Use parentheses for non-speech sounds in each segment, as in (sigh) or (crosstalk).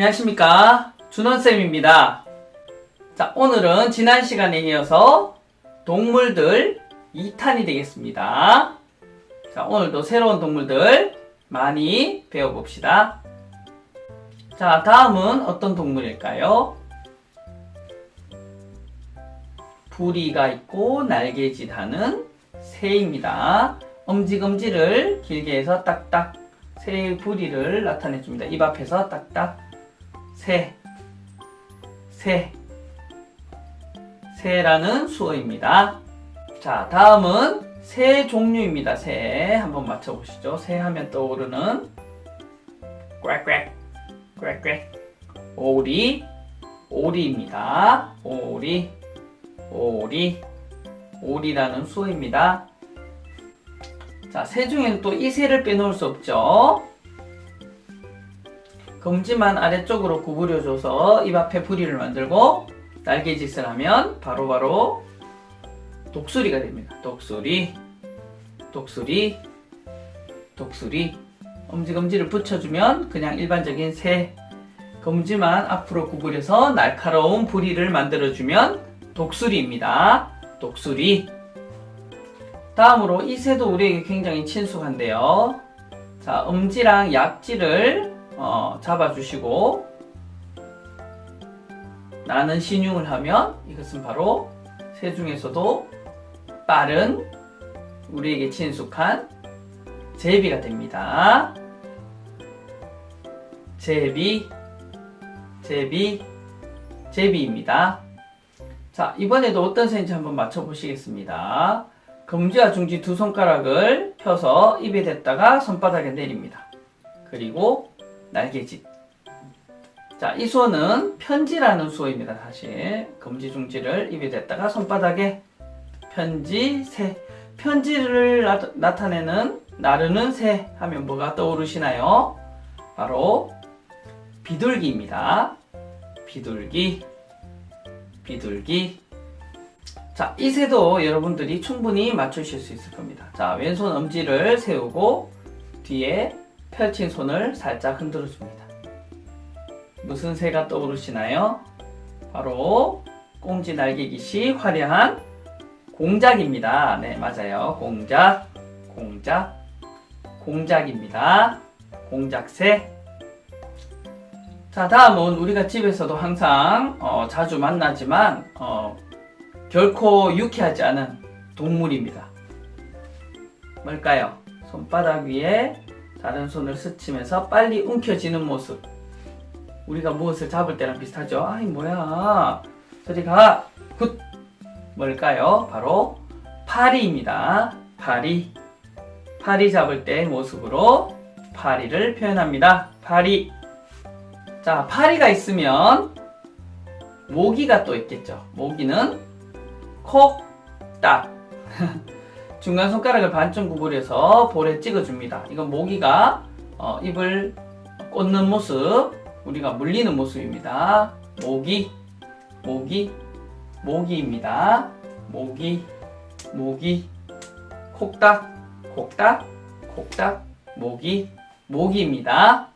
안녕하십니까. 준원쌤입니다. 자, 오늘은 지난 시간에 이어서 동물들 2탄이 되겠습니다. 자, 오늘도 새로운 동물들 많이 배워봅시다. 자, 다음은 어떤 동물일까요? 부리가 있고 날개짓 하는 새입니다. 엄지검지를 길게 해서 딱딱 새의 부리를 나타내줍니다. 입 앞에서 딱딱 새, 새, 새라는 수어입니다. 자, 다음은 새 종류입니다. 새 한번 맞춰보시죠. 새 하면 떠오르는 꽥꽥, 꽥꽥, 오리, 오리입니다. 오리, 오리, 오리라는 수어입니다. 자, 새 중에는 또 이 새를 빼놓을 수 없죠. 검지만 아래쪽으로 구부려줘서 입 앞에 부리를 만들고 날개짓을 하면 바로 바로 독수리가 됩니다. 독수리, 독수리, 독수리. 엄지검지를 붙여주면 그냥 일반적인 새. 검지만 앞으로 구부려서 날카로운 부리를 만들어주면 독수리입니다. 독수리. 다음으로 이 새도 우리에게 굉장히 친숙한데요. 자, 엄지랑 약지를 어, 잡아주시고 나는 신용을 하면 이것은 바로 새 중에서도 빠른 우리에게 친숙한 제비가 됩니다. 제비, 제비, 제비입니다. 자, 이번에도 어떤 새인지 한번 맞춰보시겠습니다. 검지와 중지 두 손가락을 펴서 입에 댔다가 손바닥에 내립니다. 그리고 날개짓. 자, 이 수어는 편지라는 수어입니다, 사실. 검지, 중지를 입에 댔다가 손바닥에 편지, 새. 편지를 나, 타내는 나르는 새 하면 뭐가 떠오르시나요? 바로 비둘기입니다. 비둘기, 비둘기. 자, 이 새도 여러분들이 충분히 맞추실 수 있을 겁니다. 자, 왼손 엄지를 세우고 뒤에 펼친 손을 살짝 흔들어 줍니다. 무슨 새가 떠오르시나요? 바로 꽁지 날개깃이 화려한 공작입니다. 네, 맞아요. 공작, 공작, 공작입니다. 공작새. 자, 다음은 우리가 집에서도 항상 어, 자주 만나지만 어, 결코 유쾌하지 않은 동물입니다. 뭘까요? 손바닥 위에 다른 손을 스치면서 빨리 움켜쥐는 모습. 우리가 무엇을 잡을 때랑 비슷하죠? 아이, 뭐야. 저리 가. 굿. 뭘까요? 바로 파리입니다. 파리. 파리 잡을 때의 모습으로 파리를 표현합니다. 파리. 자, 파리가 있으면 모기가 또 있겠죠. 모기는 콕, 딱. (laughs) 중간 손가락을 반쯤 구부려서 볼에 찍어줍니다. 이건 모기가 어, 입을 꽂는 모습, 우리가 물리는 모습입니다. 모기, 모기, 모기입니다. 모기, 모기, 콕딱, 콕딱, 콕딱, 모기, 모기입니다.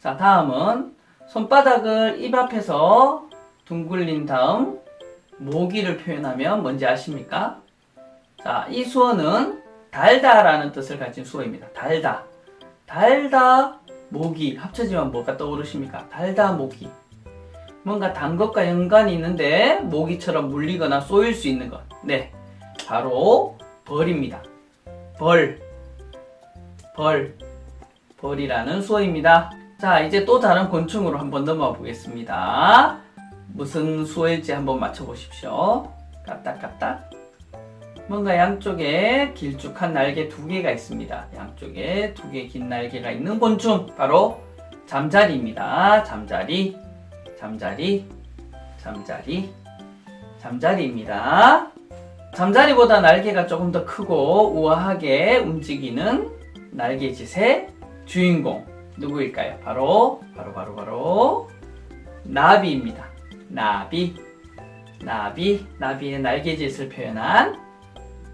자, 다음은 손바닥을 입 앞에서 둥글린 다음 모기를 표현하면 뭔지 아십니까? 자, 이 수어는 달다라는 뜻을 가진 수어입니다. 달다. 달다, 모기. 합쳐지면 뭐가 떠오르십니까? 달다, 모기. 뭔가 단 것과 연관이 있는데 모기처럼 물리거나 쏘일 수 있는 것. 네. 바로 벌입니다. 벌. 벌. 벌이라는 수어입니다. 자, 이제 또 다른 곤충으로 한번 넘어가 보겠습니다. 무슨 수어일지 한번 맞춰보십시오. 까딱까딱. 뭔가 양쪽에 길쭉한 날개 두 개가 있습니다. 양쪽에 두 개 긴 날개가 있는 곤충. 바로 잠자리입니다. 잠자리. 잠자리. 잠자리. 잠자리입니다. 잠자리보다 날개가 조금 더 크고 우아하게 움직이는 날개짓의 주인공. 누구일까요? 바로, 바로, 바로, 바로, 나비입니다. 나비. 나비, 나비의 날개짓을 표현한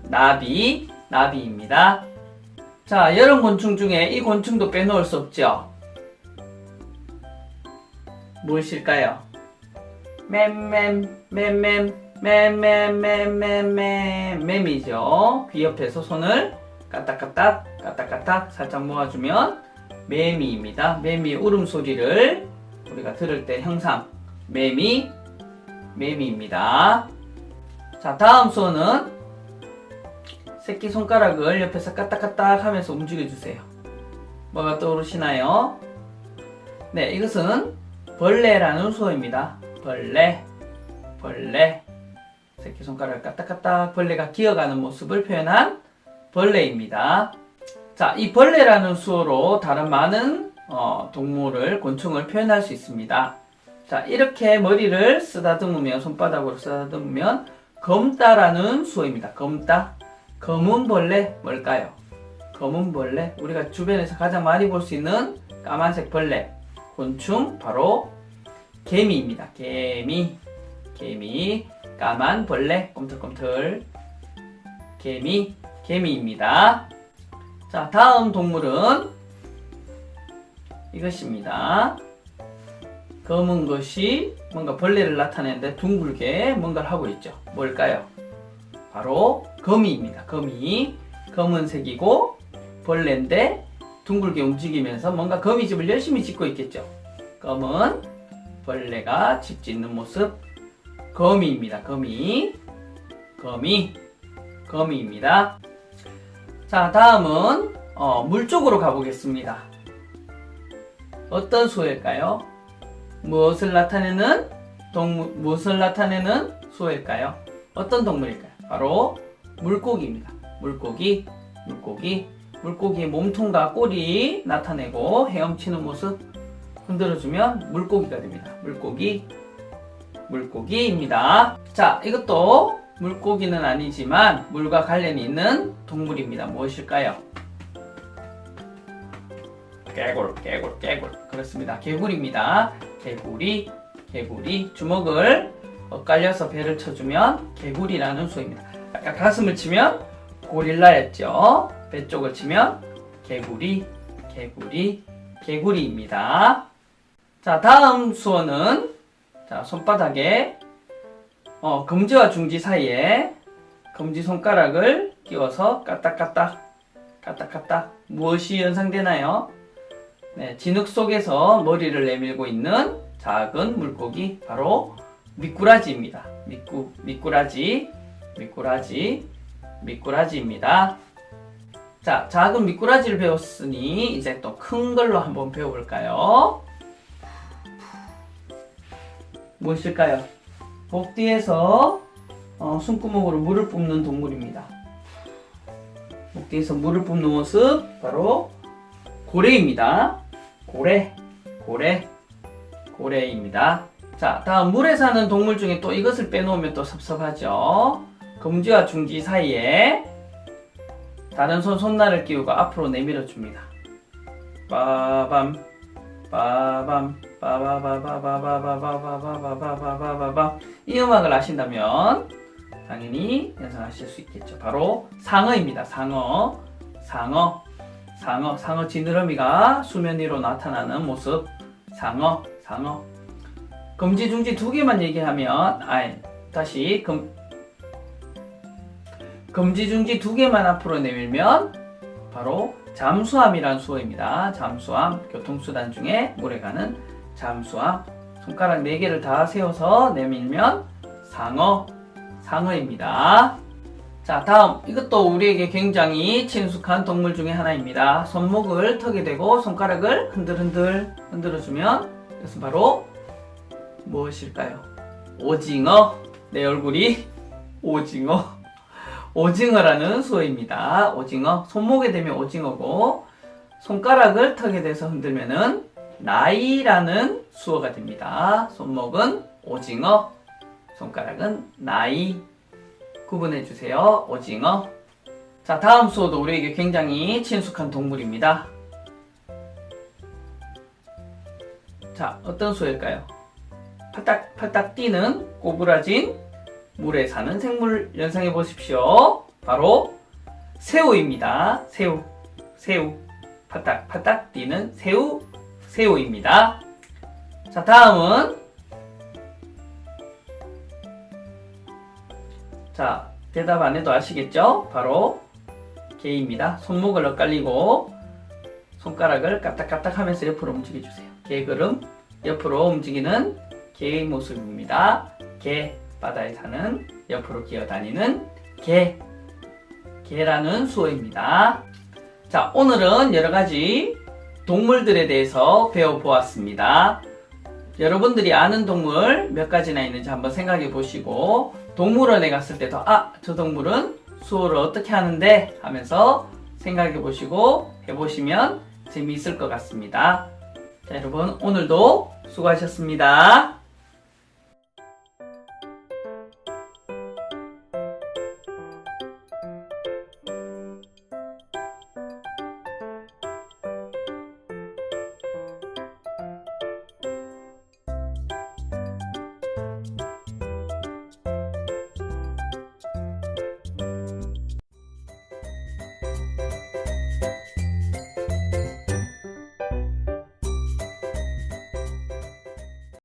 나비, 나비입니다. 자, 여러 곤충 중에 이 곤충도 빼놓을 수 없죠. 무엇일까요? 맴맴 맴맴 맴맴맴맴맴 맴이죠. 귀 옆에서 손을 까딱까딱 까딱까딱 살짝 모아주면 매미입니다. 매미의 울음소리를 우리가 들을 때 형상 매미 매미입니다. 자 다음 수어는 새끼 손가락을 옆에서 까딱까딱 하면서 움직여주세요. 뭐가 떠오르시나요? 네, 이것은 벌레라는 수어입니다. 벌레, 벌레. 새끼 손가락을 까딱까딱 벌레가 기어가는 모습을 표현한 벌레입니다. 자, 이 벌레라는 수어로 다른 많은 어, 동물을, 곤충을 표현할 수 있습니다. 자, 이렇게 머리를 쓰다듬으면, 손바닥으로 쓰다듬으면, 검다라는 수어입니다. 검다. 검은 벌레, 뭘까요? 검은 벌레. 우리가 주변에서 가장 많이 볼 수 있는 까만색 벌레. 곤충, 바로 개미입니다. 개미. 개미. 까만 벌레. 꿈틀꿈틀. 개미. 개미입니다. 자, 다음 동물은 이것입니다. 검은 것이 뭔가 벌레를 나타내는데 둥글게 뭔가를 하고 있죠. 뭘까요? 바로 거미입니다. 거미. 검은색이고 벌레인데 둥글게 움직이면서 뭔가 거미집을 열심히 짓고 있겠죠. 검은 벌레가 집 짓는 모습. 거미입니다. 거미. 거미. 거미입니다. 자, 다음은 어, 물 쪽으로 가보겠습니다. 어떤 수어일까요? 무엇을 나타내는 동물, 무엇을 나타내는 수어일까요? 어떤 동물일까요? 바로 물고기입니다. 물고기, 물고기, 물고기의 몸통과 꼬리 나타내고 헤엄치는 모습 흔들어주면 물고기가 됩니다. 물고기, 물고기입니다. 자, 이것도 물고기는 아니지만 물과 관련이 있는 동물입니다. 무엇일까요? 개굴, 개굴, 개굴. 그렇습니다. 개굴입니다. 개구리, 개구리. 주먹을 엇갈려서 배를 쳐주면 개구리라는 수입니다. 아까 가슴을 치면 고릴라였죠. 배 쪽을 치면 개구리, 개구리, 개구리입니다. 자, 다음 수어는 자, 손바닥에 어, 검지와 중지 사이에 검지 손가락을 끼워서 까딱까딱 까딱까딱 무엇이 연상되나요? 네, 진흙 속에서 머리를 내밀고 있는 작은 물고기 바로 미꾸라지입니다. 미꾸 미꾸라지 미꾸라지 미꾸라지입니다. 자, 작은 미꾸라지를 배웠으니 이제 또 큰 걸로 한번 배워볼까요? 무엇일까요? 목 뒤에서 어, 숨구멍으로 물을 뿜는 동물입니다. 목 뒤에서 물을 뿜는 모습 바로 고래입니다. 고래, 고래, 고래입니다. 자, 다음 물에 사는 동물 중에 또 이것을 빼놓으면 또 섭섭하죠. 검지와 중지 사이에 다른 손 손날을 끼우고 앞으로 내밀어 줍니다. 빠밤, 빠밤, 빠바바바바바바바바바바바바바바바바밤 이 음악을 아신다면 당연히 연상하실 수 있겠죠. 바로 상어입니다. 상어, 상어, 상어, 상어 지느러미가 수면 위로 나타나는 모습. 상어, 상어. 검지 중지 두 개만 얘기하면 아 다시 검 검지 중지 두 개만 앞으로 내밀면 바로 잠수함이란 수어입니다. 잠수함 교통수단 중에 물에 가는 잠수함 손가락 네 개를 다 세워서 내밀면 상어 상어입니다. 자 다음 이것도 우리에게 굉장히 친숙한 동물 중에 하나입니다. 손목을 턱에 대고 손가락을 흔들흔들 흔들어주면 이것은 바로 무엇일까요? 오징어 내 얼굴이 오징어 오징어라는 수어입니다. 오징어 손목에 대면 오징어고 손가락을 턱에 대서 흔들면은 나이라는 수어가 됩니다. 손목은 오징어, 손가락은 나이 구분해 주세요. 오징어. 자, 다음 수어도 우리에게 굉장히 친숙한 동물입니다. 자, 어떤 수어일까요? 팔딱 뛰는 꼬부라진 물에 사는 생물 연상해 보십시오. 바로 새우입니다. 새우, 새우, 파딱 뛰는 새우, 새우입니다. 자, 다음은 자, 대답 안 해도 아시겠죠? 바로 개입니다. 손목을 엇갈리고 손가락을 까딱까딱 하면서 옆으로 움직여 주세요. 개 걸음 옆으로 움직이는 개의 모습입니다. 개 바다에 사는 옆으로 기어다니는 개 개라는 수어입니다. 자, 오늘은 여러 가지 동물들에 대해서 배워보았습니다. 여러분들이 아는 동물 몇 가지나 있는지 한번 생각해 보시고 동물원에 갔을 때도 아, 저 동물은 수어를 어떻게 하는데 하면서 생각해 보시고 해보시면 재미있을 것 같습니다. 자, 여러분 오늘도 수고하셨습니다.